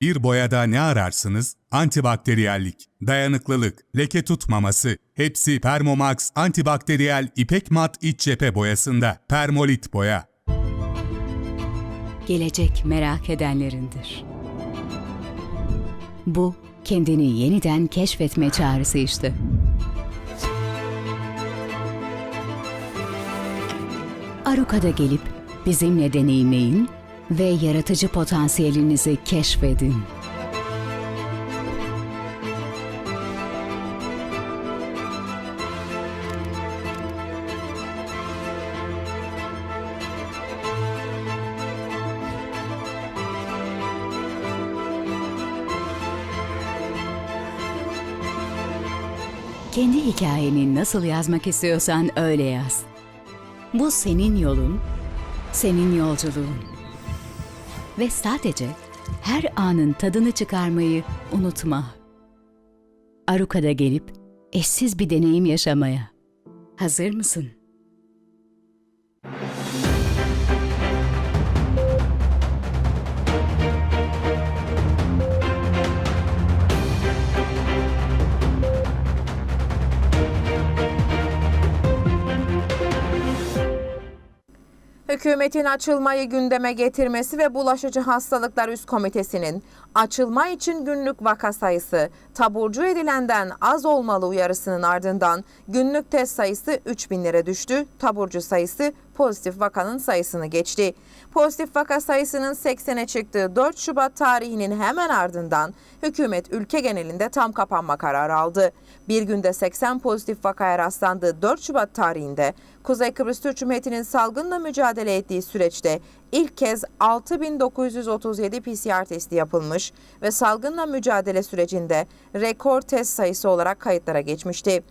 Bir boyada ne ararsınız? Antibakteriyellik, dayanıklılık, leke tutmaması hepsi Permomax antibakteriyel ipek mat iç cephe boyasında. Permolit boya. gelecek merak edenlerindir. Bu kendini yeniden keşfetme çağrısı işte. Aruka'da gelip bizimle deneyimleyin ve yaratıcı potansiyelinizi keşfedin. Kendi hikayeni nasıl yazmak istiyorsan öyle yaz. Bu senin yolun, senin yolculuğun. Ve sadece her anın tadını çıkarmayı unutma. Aruka'da gelip eşsiz bir deneyim yaşamaya. Hazır mısın? Hükümetin açılmayı gündeme getirmesi ve bulaşıcı hastalıklar üst komitesinin açılma için günlük vaka sayısı taburcu edilenden az olmalı uyarısının ardından günlük test sayısı 3000'lere düştü. Taburcu sayısı pozitif vakanın sayısını geçti. Pozitif vaka sayısının 80'e çıktığı 4 Şubat tarihinin hemen ardından hükümet ülke genelinde tam kapanma kararı aldı. Bir günde 80 pozitif vakaya rastlandığı 4 Şubat tarihinde Kuzey Kıbrıs Türk Cumhuriyeti'nin salgınla mücadele ettiği süreçte ilk kez 6937 PCR testi yapılmış ve salgınla mücadele sürecinde rekor test sayısı olarak kayıtlara geçmişti.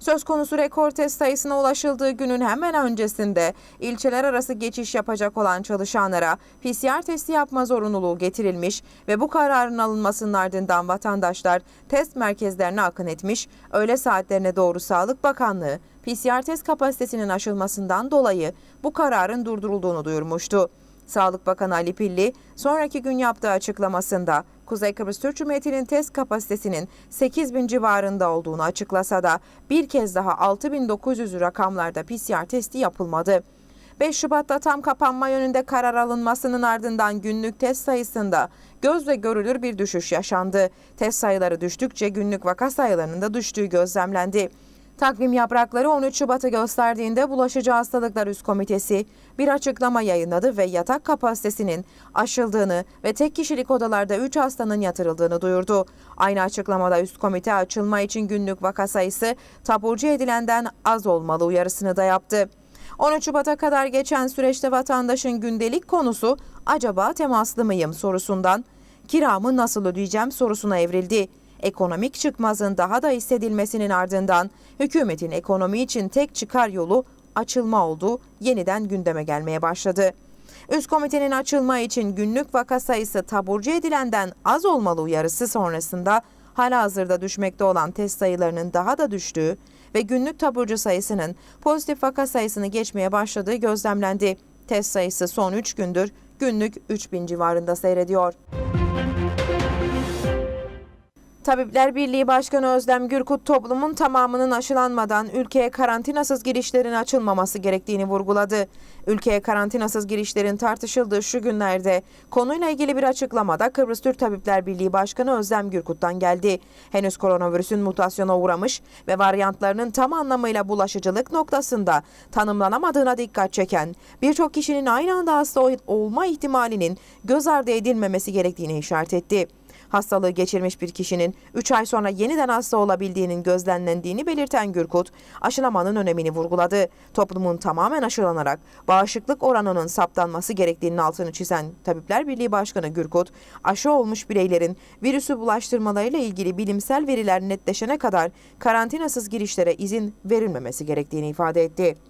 Söz konusu rekor test sayısına ulaşıldığı günün hemen öncesinde ilçeler arası geçiş yapacak olan çalışanlara PCR testi yapma zorunluluğu getirilmiş ve bu kararın alınmasının ardından vatandaşlar test merkezlerine akın etmiş, öğle saatlerine doğru Sağlık Bakanlığı PCR test kapasitesinin aşılmasından dolayı bu kararın durdurulduğunu duyurmuştu. Sağlık Bakanı Ali Pilli sonraki gün yaptığı açıklamasında Kuzey Kıbrıs Türk Cumhuriyeti'nin test kapasitesinin 8 bin civarında olduğunu açıklasa da bir kez daha 6900 rakamlarda PCR testi yapılmadı. 5 Şubat'ta tam kapanma yönünde karar alınmasının ardından günlük test sayısında gözle görülür bir düşüş yaşandı. Test sayıları düştükçe günlük vaka sayılarının da düştüğü gözlemlendi. Takvim yaprakları 13 Şubat'ı gösterdiğinde Bulaşıcı Hastalıklar Üst Komitesi bir açıklama yayınladı ve yatak kapasitesinin aşıldığını ve tek kişilik odalarda 3 hastanın yatırıldığını duyurdu. Aynı açıklamada üst komite açılma için günlük vaka sayısı taburcu edilenden az olmalı uyarısını da yaptı. 13 Şubat'a kadar geçen süreçte vatandaşın gündelik konusu acaba temaslı mıyım sorusundan kiramı nasıl ödeyeceğim sorusuna evrildi ekonomik çıkmazın daha da hissedilmesinin ardından hükümetin ekonomi için tek çıkar yolu açılma oldu, yeniden gündeme gelmeye başladı. Üst komitenin açılma için günlük vaka sayısı taburcu edilenden az olmalı uyarısı sonrasında hala hazırda düşmekte olan test sayılarının daha da düştüğü ve günlük taburcu sayısının pozitif vaka sayısını geçmeye başladığı gözlemlendi. Test sayısı son 3 gündür günlük 3000 civarında seyrediyor. Tabipler Birliği Başkanı Özlem Gürkut toplumun tamamının aşılanmadan ülkeye karantinasız girişlerin açılmaması gerektiğini vurguladı. Ülkeye karantinasız girişlerin tartışıldığı şu günlerde konuyla ilgili bir açıklamada Kıbrıs Türk Tabipler Birliği Başkanı Özlem Gürkut'tan geldi. Henüz koronavirüsün mutasyona uğramış ve varyantlarının tam anlamıyla bulaşıcılık noktasında tanımlanamadığına dikkat çeken birçok kişinin aynı anda hasta olma ihtimalinin göz ardı edilmemesi gerektiğini işaret etti hastalığı geçirmiş bir kişinin 3 ay sonra yeniden hasta olabildiğinin gözlemlendiğini belirten Gürkut, aşılamanın önemini vurguladı. Toplumun tamamen aşılanarak bağışıklık oranının saptanması gerektiğinin altını çizen Tabipler Birliği Başkanı Gürkut, aşı olmuş bireylerin virüsü bulaştırmalarıyla ilgili bilimsel veriler netleşene kadar karantinasız girişlere izin verilmemesi gerektiğini ifade etti.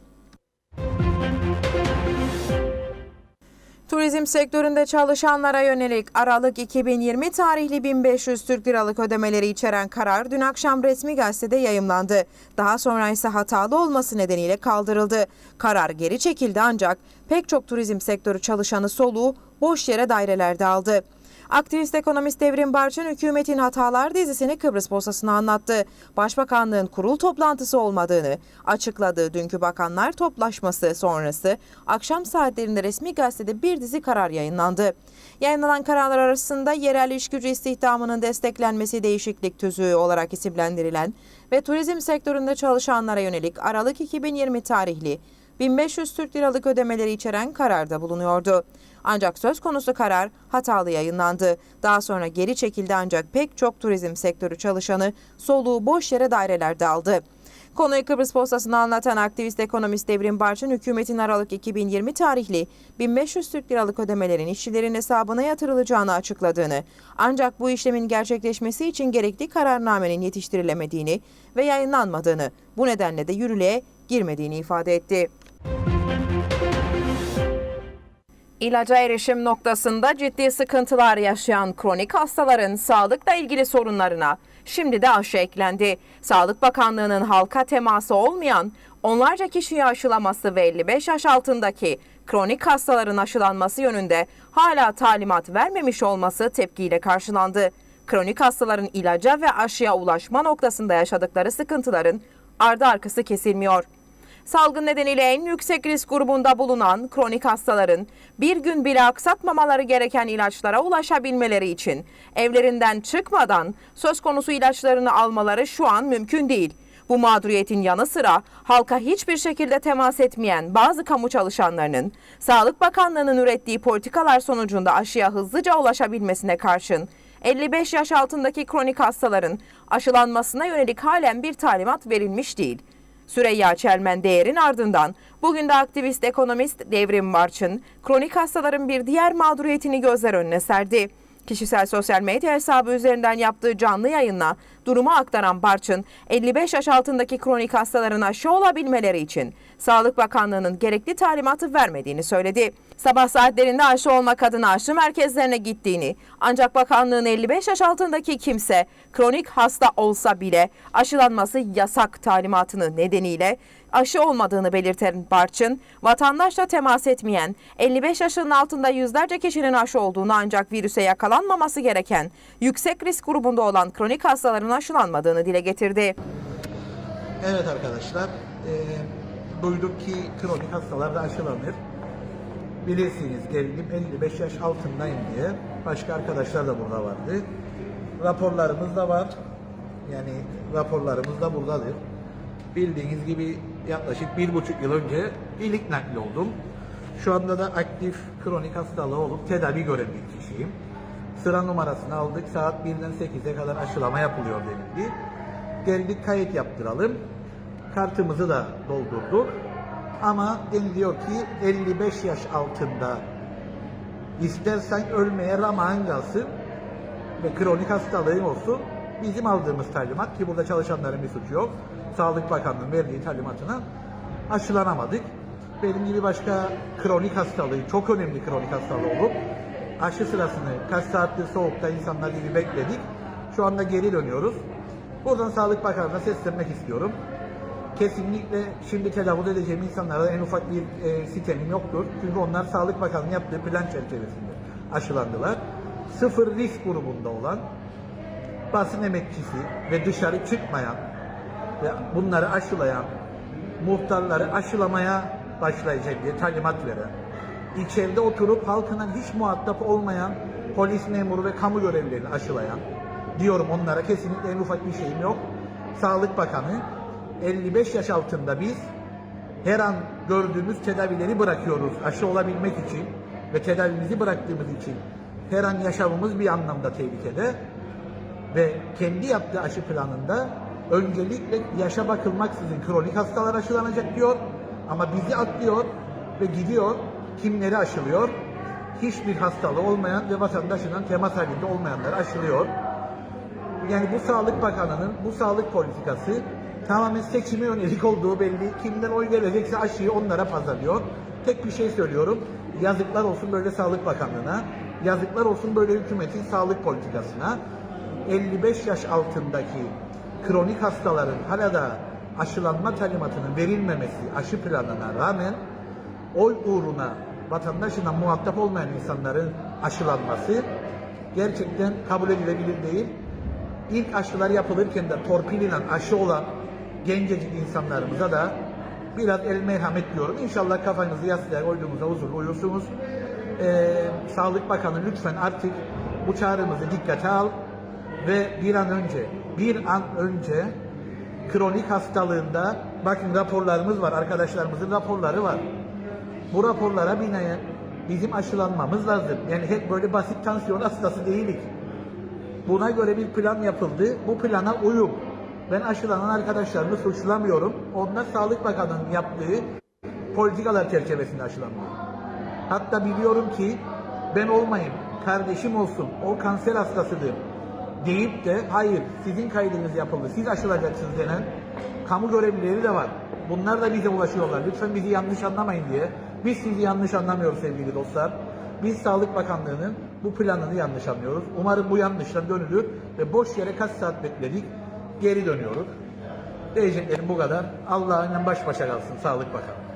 Turizm sektöründe çalışanlara yönelik Aralık 2020 tarihli 1500 Türk Liralık ödemeleri içeren karar dün akşam resmi gazetede yayımlandı. Daha sonra ise hatalı olması nedeniyle kaldırıldı. Karar geri çekildi ancak pek çok turizm sektörü çalışanı soluğu boş yere dairelerde aldı. Aktivist ekonomist Devrim Barçın hükümetin hatalar dizisini Kıbrıs posasına anlattı. Başbakanlığın kurul toplantısı olmadığını açıkladığı dünkü bakanlar toplaşması sonrası akşam saatlerinde resmi gazetede bir dizi karar yayınlandı. Yayınlanan kararlar arasında yerel iş gücü istihdamının desteklenmesi değişiklik tüzüğü olarak isimlendirilen ve turizm sektöründe çalışanlara yönelik Aralık 2020 tarihli 1500 Türk Liralık ödemeleri içeren kararda bulunuyordu. Ancak söz konusu karar hatalı yayınlandı. Daha sonra geri çekildi ancak pek çok turizm sektörü çalışanı soluğu boş yere dairelerde aldı. Konuyu Kıbrıs Postası'na anlatan aktivist ekonomist Devrim Barçın, hükümetin Aralık 2020 tarihli 1500 Türk Liralık ödemelerin işçilerin hesabına yatırılacağını açıkladığını, ancak bu işlemin gerçekleşmesi için gerekli kararnamenin yetiştirilemediğini ve yayınlanmadığını, bu nedenle de yürürlüğe girmediğini ifade etti. İlaca erişim noktasında ciddi sıkıntılar yaşayan kronik hastaların sağlıkla ilgili sorunlarına şimdi de aşı eklendi. Sağlık Bakanlığı'nın halka teması olmayan onlarca kişiyi aşılaması ve 55 yaş altındaki kronik hastaların aşılanması yönünde hala talimat vermemiş olması tepkiyle karşılandı. Kronik hastaların ilaca ve aşıya ulaşma noktasında yaşadıkları sıkıntıların ardı arkası kesilmiyor. Salgın nedeniyle en yüksek risk grubunda bulunan kronik hastaların bir gün bile aksatmamaları gereken ilaçlara ulaşabilmeleri için evlerinden çıkmadan söz konusu ilaçlarını almaları şu an mümkün değil. Bu mağduriyetin yanı sıra halka hiçbir şekilde temas etmeyen bazı kamu çalışanlarının Sağlık Bakanlığı'nın ürettiği politikalar sonucunda aşıya hızlıca ulaşabilmesine karşın 55 yaş altındaki kronik hastaların aşılanmasına yönelik halen bir talimat verilmiş değil. Süreyya Çelmen Değer'in ardından bugün de aktivist ekonomist Devrim Barçın kronik hastaların bir diğer mağduriyetini gözler önüne serdi. Kişisel sosyal medya hesabı üzerinden yaptığı canlı yayınla durumu aktaran Barçın, 55 yaş altındaki kronik hastaların aşı olabilmeleri için Sağlık Bakanlığı'nın gerekli talimatı vermediğini söyledi. Sabah saatlerinde aşı olmak adına aşı merkezlerine gittiğini, ancak bakanlığın 55 yaş altındaki kimse kronik hasta olsa bile aşılanması yasak talimatını nedeniyle aşı olmadığını belirten Barçın, vatandaşla temas etmeyen 55 yaşının altında yüzlerce kişinin aşı olduğunu ancak virüse yakalanmaması gereken yüksek risk grubunda olan kronik hastaların aşılanmadığını dile getirdi. Evet arkadaşlar, e, duyduk ki kronik hastalar da aşılanır. Bilirsiniz geldim 55 yaş altındayım diye. Başka arkadaşlar da burada vardı. Raporlarımız da var. Yani raporlarımız da buradadır. Bildiğiniz gibi yaklaşık bir buçuk yıl önce iyilik nakli oldum. Şu anda da aktif kronik hastalığı olup tedavi gören bir kişiyim. Sıra numarasını aldık. Saat 1'den 8'e kadar aşılama yapılıyor denildi. Geldik kayıt yaptıralım. Kartımızı da doldurduk. Ama deniliyor ki 55 yaş altında istersen ölmeye raman kalsın ve kronik hastalığın olsun. Bizim aldığımız talimat ki burada çalışanların bir suçu yok. Sağlık Bakanlığı'nın verdiği talimatına aşılanamadık. Benim gibi başka kronik hastalığı, çok önemli kronik hastalığı olup aşı sırasını kaç saattir soğukta insanlar gibi bekledik. Şu anda geri dönüyoruz. Buradan Sağlık Bakanlığı'na seslenmek istiyorum. Kesinlikle şimdi telaffuz edeceğim insanlara en ufak bir e, sitemim yoktur. Çünkü onlar Sağlık Bakanlığı yaptığı plan çerçevesinde aşılandılar. Sıfır risk grubunda olan basın emekçisi ve dışarı çıkmayan ve bunları aşılayan muhtarları aşılamaya başlayacak diye talimat veren, içeride oturup halkına hiç muhatap olmayan polis memuru ve kamu görevlilerini aşılayan, diyorum onlara kesinlikle en ufak bir şeyim yok. Sağlık Bakanı 55 yaş altında biz her an gördüğümüz tedavileri bırakıyoruz aşı olabilmek için ve tedavimizi bıraktığımız için her an yaşamımız bir anlamda tehlikede ve kendi yaptığı aşı planında öncelikle yaşa bakılmaksızın kronik hastalar aşılanacak diyor ama bizi atlıyor ve gidiyor kimleri aşılıyor? Hiçbir hastalığı olmayan ve vatandaşından temas halinde olmayanları aşılıyor. Yani bu Sağlık Bakanı'nın bu sağlık politikası tamamen seçime yönelik olduğu belli. Kimden oy verecekse aşıyı onlara pazarlıyor. Tek bir şey söylüyorum. Yazıklar olsun böyle Sağlık Bakanlığı'na. Yazıklar olsun böyle hükümetin sağlık politikasına. 55 yaş altındaki kronik hastaların hala da aşılanma talimatının verilmemesi aşı planına rağmen oy uğruna vatandaşına muhatap olmayan insanların aşılanması gerçekten kabul edilebilir değil. İlk aşılar yapılırken de torpil ile aşı olan gencecik insanlarımıza da biraz el merhamet diyorum. İnşallah kafanızı yastığa koyduğunuzda huzurlu uyursunuz. Ee, Sağlık Bakanı lütfen artık bu çağrımızı dikkate al ve bir an önce, bir an önce kronik hastalığında bakın raporlarımız var, arkadaşlarımızın raporları var. Bu raporlara binaen bizim aşılanmamız lazım. Yani hep böyle basit tansiyon hastası değilik. Buna göre bir plan yapıldı. Bu plana uyum. Ben aşılanan arkadaşlarımı suçlamıyorum. Onlar Sağlık Bakanı'nın yaptığı politikalar çerçevesinde aşılanıyor. Hatta biliyorum ki ben olmayayım, kardeşim olsun, o kanser hastasıdır deyip de hayır sizin kaydınız yapıldı, siz aşılacaksınız denen kamu görevlileri de var. Bunlar da bize ulaşıyorlar. Lütfen bizi yanlış anlamayın diye. Biz sizi yanlış anlamıyoruz sevgili dostlar. Biz Sağlık Bakanlığı'nın bu planını yanlış anlıyoruz. Umarım bu yanlıştan dönülür ve boş yere kaç saat bekledik, geri dönüyoruz. Diyeceklerim bu kadar. Allah'ın baş başa kalsın Sağlık Bakanı.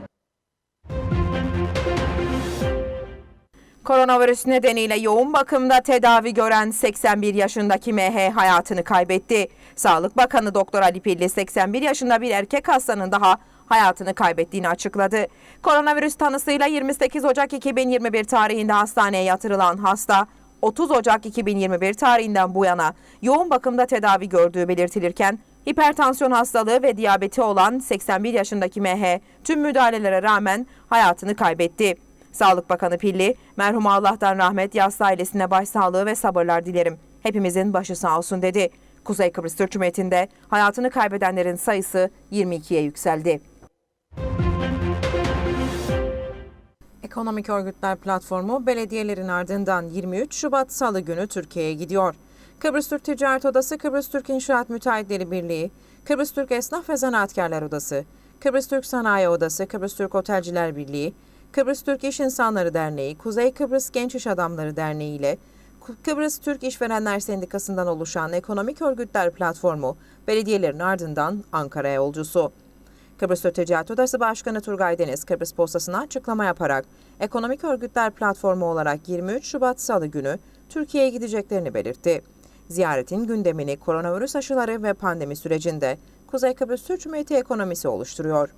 Koronavirüs nedeniyle yoğun bakımda tedavi gören 81 yaşındaki MH hayatını kaybetti. Sağlık Bakanı Doktor Ali Pilli 81 yaşında bir erkek hastanın daha hayatını kaybettiğini açıkladı. Koronavirüs tanısıyla 28 Ocak 2021 tarihinde hastaneye yatırılan hasta 30 Ocak 2021 tarihinden bu yana yoğun bakımda tedavi gördüğü belirtilirken hipertansiyon hastalığı ve diyabeti olan 81 yaşındaki MH tüm müdahalelere rağmen hayatını kaybetti. Sağlık Bakanı Pilli, merhum Allah'tan rahmet, yas ailesine başsağlığı ve sabırlar dilerim. Hepimizin başı sağ olsun dedi. Kuzey Kıbrıs Türk Cumhuriyeti'nde hayatını kaybedenlerin sayısı 22'ye yükseldi. Ekonomik Örgütler Platformu belediyelerin ardından 23 Şubat Salı günü Türkiye'ye gidiyor. Kıbrıs Türk Ticaret Odası, Kıbrıs Türk İnşaat Müteahhitleri Birliği, Kıbrıs Türk Esnaf ve Zanaatkarlar Odası, Kıbrıs Türk Sanayi Odası, Kıbrıs Türk Otelciler Birliği, Kıbrıs Türk İş İnsanları Derneği, Kuzey Kıbrıs Genç İş Adamları Derneği ile Kıbrıs Türk İşverenler Sendikası'ndan oluşan Ekonomik Örgütler Platformu, belediyelerin ardından Ankara'ya yolcusu. Kıbrıs Türk Ticaret Odası Başkanı Turgay Deniz, Kıbrıs Postası'na açıklama yaparak Ekonomik Örgütler Platformu olarak 23 Şubat Salı günü Türkiye'ye gideceklerini belirtti. Ziyaretin gündemini koronavirüs aşıları ve pandemi sürecinde Kuzey Kıbrıs Türk Cumhuriyeti ekonomisi oluşturuyor.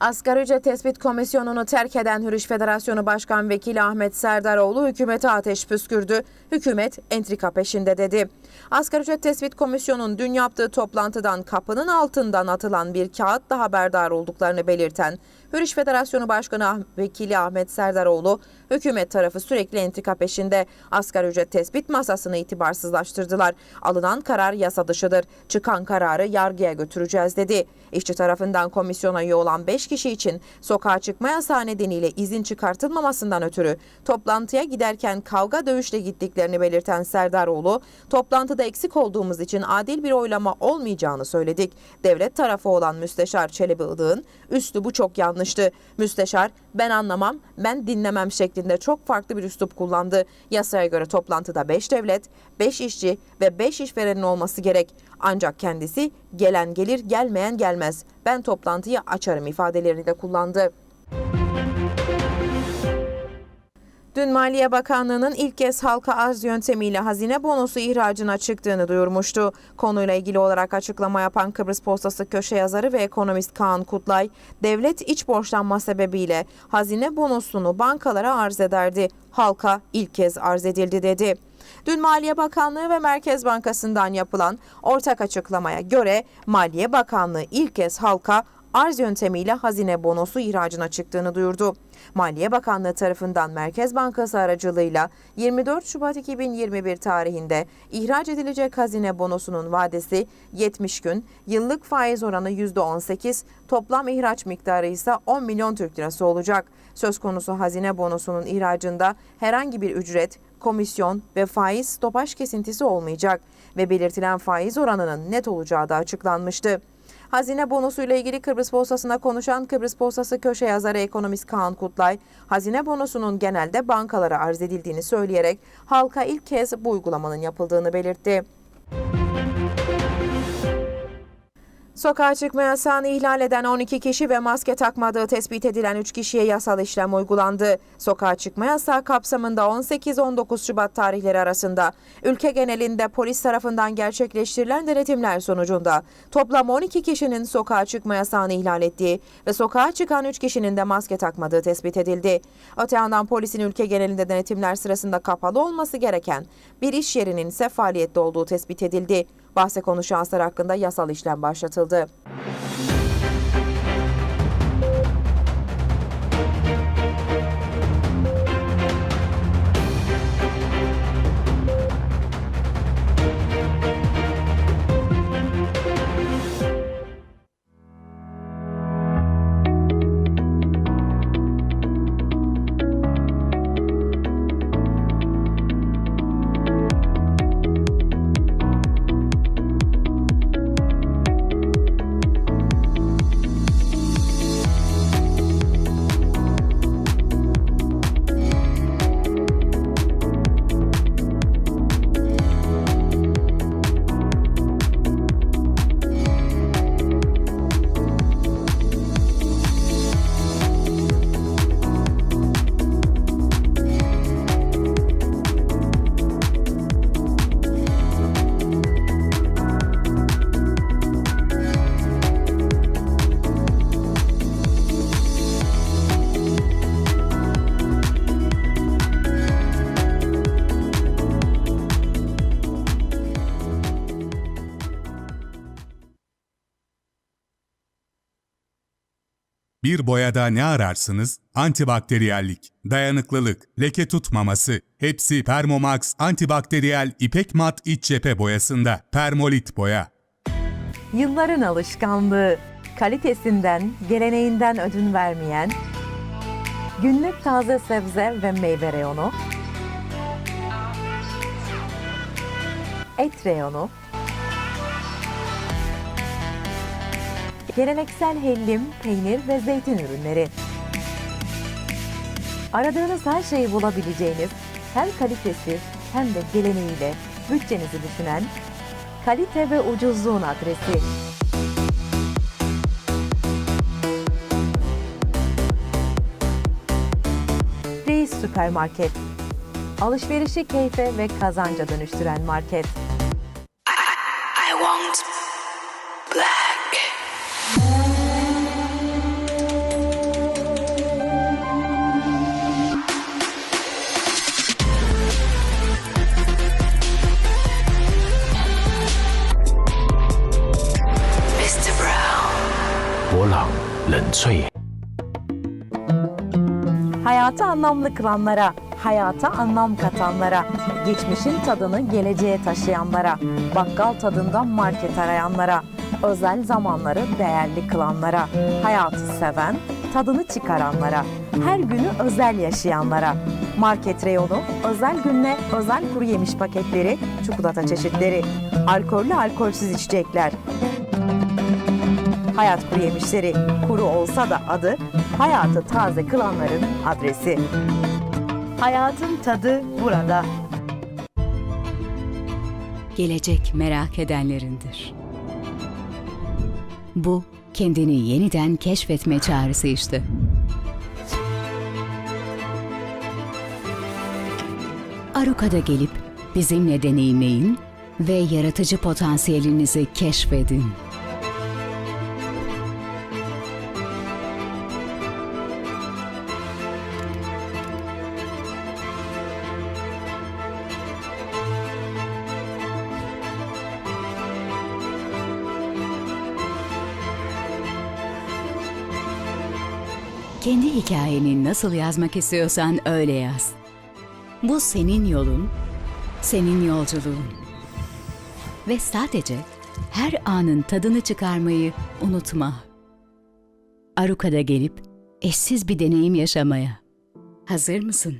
Asgari ücret tespit komisyonunu terk eden Hürriş Federasyonu Başkan Vekili Ahmet Serdaroğlu hükümete ateş püskürdü. Hükümet entrika peşinde dedi. Asgari ücret tespit komisyonunun dün yaptığı toplantıdan kapının altından atılan bir kağıtla haberdar olduklarını belirten Hürriş Federasyonu Başkanı Ah- Vekili Ahmet Serdaroğlu, hükümet tarafı sürekli entrika peşinde. Asgari ücret tespit masasını itibarsızlaştırdılar. Alınan karar yasa dışıdır. Çıkan kararı yargıya götüreceğiz dedi. İşçi tarafından komisyona üye olan 5 kişi için sokağa çıkma yasağı nedeniyle izin çıkartılmamasından ötürü toplantıya giderken kavga dövüşle gittiklerini belirten Serdaroğlu, toplantıda eksik olduğumuz için adil bir oylama olmayacağını söyledik. Devlet tarafı olan Müsteşar Çelebi Ilık'ın üstü bu çok yanlıştı. Müsteşar ben anlamam, ben dinlemem şeklinde çok farklı bir üslup kullandı. Yasaya göre toplantıda 5 devlet, 5 işçi ve 5 işverenin olması gerek. Ancak kendisi gelen gelir gelmeyen gelmez. Ben toplantıyı açarım ifadelerini de kullandı. Dün Maliye Bakanlığı'nın ilk kez halka arz yöntemiyle hazine bonosu ihracına çıktığını duyurmuştu. Konuyla ilgili olarak açıklama yapan Kıbrıs Postası köşe yazarı ve ekonomist Kaan Kutlay, devlet iç borçlanma sebebiyle hazine bonosunu bankalara arz ederdi. Halka ilk kez arz edildi dedi. Dün Maliye Bakanlığı ve Merkez Bankası'ndan yapılan ortak açıklamaya göre Maliye Bakanlığı ilk kez halka arz yöntemiyle hazine bonosu ihracına çıktığını duyurdu. Maliye Bakanlığı tarafından Merkez Bankası aracılığıyla 24 Şubat 2021 tarihinde ihraç edilecek hazine bonosunun vadesi 70 gün, yıllık faiz oranı %18, toplam ihraç miktarı ise 10 milyon Türk lirası olacak. Söz konusu hazine bonosunun ihracında herhangi bir ücret, komisyon ve faiz stopaj kesintisi olmayacak ve belirtilen faiz oranının net olacağı da açıklanmıştı. Hazine bonusuyla ilgili Kıbrıs Postası'na konuşan Kıbrıs Postası köşe yazarı ekonomist Kaan Kutlay, hazine bonusunun genelde bankalara arz edildiğini söyleyerek halka ilk kez bu uygulamanın yapıldığını belirtti. Sokağa çıkma yasağını ihlal eden 12 kişi ve maske takmadığı tespit edilen 3 kişiye yasal işlem uygulandı. Sokağa çıkma yasağı kapsamında 18-19 Şubat tarihleri arasında ülke genelinde polis tarafından gerçekleştirilen denetimler sonucunda toplam 12 kişinin sokağa çıkma yasağını ihlal ettiği ve sokağa çıkan 3 kişinin de maske takmadığı tespit edildi. Öte yandan polisin ülke genelinde denetimler sırasında kapalı olması gereken bir iş yerinin ise faaliyette olduğu tespit edildi. Bahse konu şahıslar hakkında yasal işlem başlatıldı. Bir boyada ne ararsınız? Antibakteriyellik, dayanıklılık, leke tutmaması hepsi Permomax antibakteriyel ipek mat iç cephe boyasında. Permolit boya. Yılların alışkanlığı, kalitesinden, geleneğinden ödün vermeyen, günlük taze sebze ve meyve reyonu, et reyonu, geleneksel hellim, peynir ve zeytin ürünleri. Aradığınız her şeyi bulabileceğiniz, hem kalitesi hem de geleneğiyle bütçenizi düşünen kalite ve ucuzluğun adresi. Reis Süpermarket. Alışverişi keyfe ve kazanca dönüştüren market. 冷萃 Hayatı anlamlı kılanlara, hayata anlam katanlara, geçmişin tadını geleceğe taşıyanlara, bakkal tadında market arayanlara, özel zamanları değerli kılanlara, hayatı seven, tadını çıkaranlara, her günü özel yaşayanlara, market reyonu, özel günle özel kuru yemiş paketleri, çikolata çeşitleri, alkollü alkolsüz içecekler, Hayat kuru yemişleri kuru olsa da adı hayatı taze kılanların adresi. Hayatın tadı burada. Gelecek merak edenlerindir. Bu kendini yeniden keşfetme çağrısı işte. Aruka'da gelip bizimle deneyimleyin ve yaratıcı potansiyelinizi keşfedin. Kendi hikayeni nasıl yazmak istiyorsan öyle yaz. Bu senin yolun, senin yolculuğun. Ve sadece her anın tadını çıkarmayı unutma. Aruka'da gelip eşsiz bir deneyim yaşamaya. Hazır mısın?